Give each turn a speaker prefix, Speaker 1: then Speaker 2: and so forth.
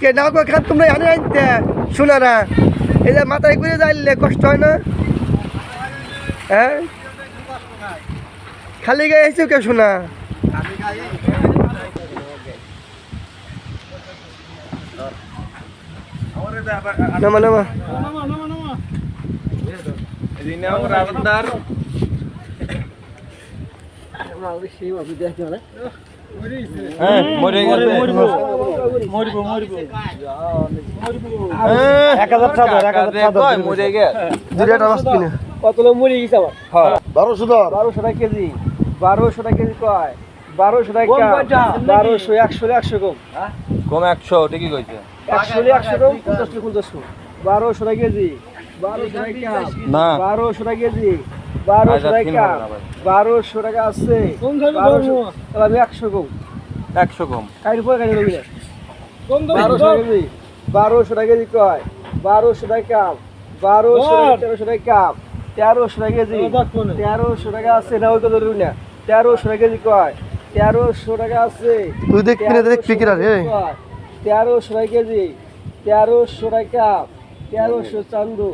Speaker 1: কে না কো খান তোমরা আনে আনতে শোনারা এই যে মাথায় করে যাইলে কষ্ট হয় না? হ্যাঁ? খালি গায়ে এসেও কে শোনা? নামা নামা।
Speaker 2: হ্যাঁ মরে গেছে।
Speaker 3: এক হাজার চাদর এক হাজার চাদর
Speaker 2: মরে গেছে।
Speaker 1: দুটা মাছ কিনে।
Speaker 3: কতগুলো মুড়ি গেছে আমার
Speaker 2: হ্যাঁ।
Speaker 1: বারোশো দর
Speaker 3: বারোশো টাকা কেজি। বারোশো টাকা কেজি কয়? বারোশো টাকা বারোশো একশো একশো কম।
Speaker 2: কম একশো ঠিকই কইছে।
Speaker 3: একশো একশো কম পঞ্চাশ পঞ্চাশ। বারোশো টাকা কেজি। বারোশো টাকা
Speaker 2: না।
Speaker 3: বারোশো টাকা কেজি। বারোশো
Speaker 2: তিন
Speaker 3: টাকা। বারোশো টাকা আছে। বারোশো একশো কম।
Speaker 2: একশো কম।
Speaker 3: কাইর পরে কাইর বারোশো টাকা কেজি বারোশো টাকা কেজি কয়? বারোশো টাকা কাপ। বারোশো টাকা তেরোশো টাকা কাপ। তেরোশো টাকা কেজি। তেরোশো টাকা আছে না ওই কথা ধরুন না। তেরোশো টাকা কেজি কয়? তেরোশো টাকা আছে।
Speaker 1: তুই দেখ কিনে দেখ পিকিরা রে
Speaker 3: তেরোশো টাকা কেজি। তেরোশো টাকা কাপ। তেরোশো চান্দু।